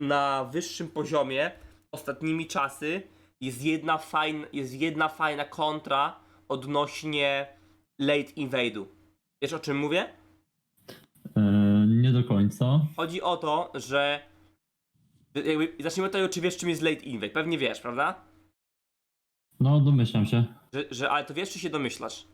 na wyższym poziomie ostatnimi czasy jest jedna fajna, jest jedna fajna kontra odnośnie late invade'u. Wiesz o czym mówię? E, nie do końca. Chodzi o to, że jakby, zacznijmy od tego, czy wiesz czym jest late invade. Pewnie wiesz, prawda? No, domyślam się. Że, że, ale to wiesz, czy się domyślasz?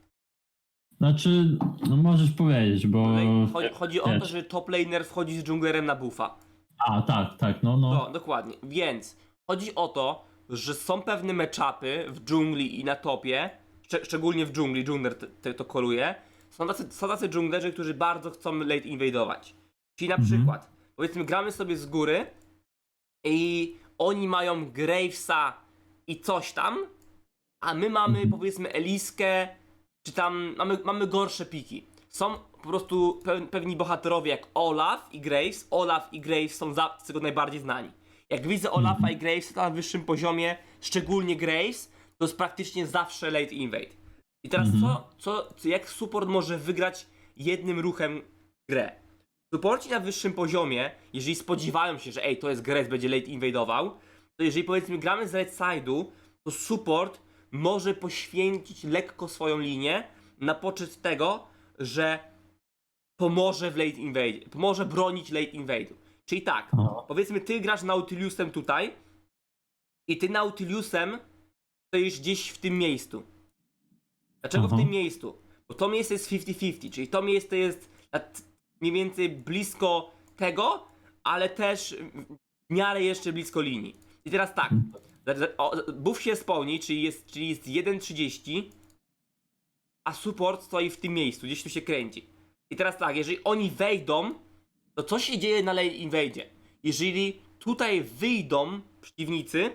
Znaczy, no możesz powiedzieć, bo... Chodzi, chodzi o to, że top laner wchodzi z dżunglerem na buffa. A, tak, tak, no, no. No, dokładnie. Więc chodzi o to, że są pewne matchupy w dżungli i na topie, szcz- szczególnie w dżungli, dżungler to koluje. Są tacy, są tacy dżunglerzy, którzy bardzo chcą late invadować. Czyli na Mhm. przykład, powiedzmy, gramy sobie z góry i oni mają Gravesa i coś tam, a my mamy Mhm. powiedzmy Eliskę, czy tam mamy, mamy gorsze piki. Są po prostu pew- pewni bohaterowie jak Olaf i Graves. Olaf i Graves są za, z tego najbardziej znani. Jak widzę Olafa i Graves na wyższym poziomie, szczególnie Graves, to jest praktycznie zawsze late invade. I teraz Mhm. co, co, co, jak support może wygrać jednym ruchem grę? Supporci na wyższym poziomie, jeżeli spodziewają się, że ej, to jest Graves, będzie late invadował, to jeżeli powiedzmy gramy z red side'u, to support może poświęcić lekko swoją linię na poczet tego, że pomoże w late invade, pomoże bronić late invade'u. Czyli tak, Aha. powiedzmy ty grasz Nautilusem tutaj i ty Nautilusem stoisz gdzieś w tym miejscu. Dlaczego w Aha. tym miejscu? Bo to miejsce jest 50-50, czyli to miejsce jest mniej więcej blisko tego, ale też w miarę jeszcze blisko linii. I teraz tak, o, buff się spełni, czyli jest, czyli jest 1.30, a support stoi w tym miejscu, gdzieś tu się kręci. I teraz tak, jeżeli oni wejdą, to co się dzieje na late invade? Jeżeli tutaj wyjdą przeciwnicy,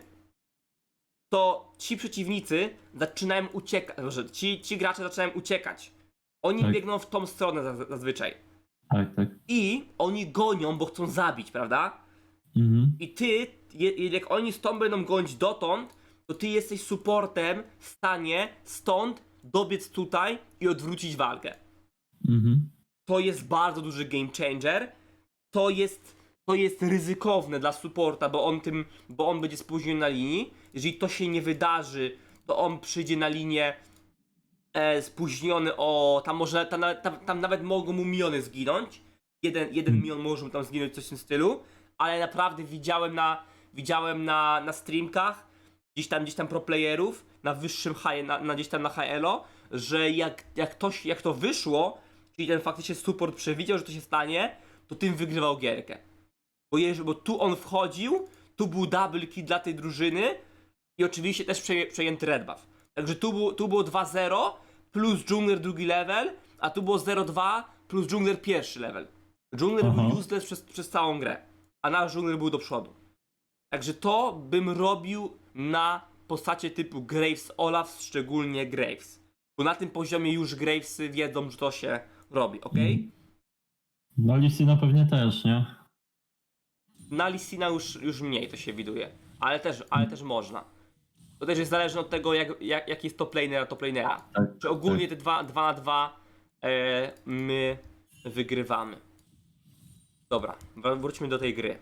to ci przeciwnicy zaczynają uciekać, że ci, ci gracze zaczynają uciekać. Oni Tak. biegną w tą stronę zaz- zazwyczaj. Tak, tak. I oni gonią, bo chcą zabić, prawda? Mhm. I ty, jak oni stąd będą gonić dotąd, to ty jesteś supportem w stanie stąd dobiec tutaj i odwrócić walkę. Mhm. To jest bardzo duży game changer. To jest, to jest ryzykowne dla supporta, bo on tym, bo on będzie spóźniony na linii. Jeżeli to się nie wydarzy, to on przyjdzie na linię e, spóźniony o, tam może, tam, nawet- tam, tam nawet mogą mu miliony zginąć. Jeden, jeden Hmm. milion może mu tam zginąć, coś w tym stylu. Ale naprawdę widziałem na, widziałem na, na streamkach, gdzieś tam, gdzieś tam pro playerów, na wyższym high, na, na gdzieś tam na HLO, że jak, jak, to, jak to wyszło, czyli ten faktycznie support przewidział, że to się stanie, to tym wygrywał gierkę. Bo, jeż, bo tu on wchodził, tu był double kill dla tej drużyny i oczywiście też przeję, przejęty red buff. Także tu, był, tu było 2-0 plus jungler drugi level, a tu było 0-2 plus jungler pierwszy level. Jungler Aha. był useless przez, przez całą grę, a nasz jungler był do przodu. Także to bym robił na postacie typu Graves Olaf, szczególnie Graves. Bo na tym poziomie już Gravesy wiedzą, że to się robi, ok? No Lisina pewnie też, nie? Na Lissina już, już mniej to się widuje, ale też, ale też można. To też jest zależne od tego, jak, jak, jaki jest top lanera, top lanera. Tak. Czy ogólnie te 2 na 2 e, my wygrywamy. Dobra, wr- wróćmy do tej gry.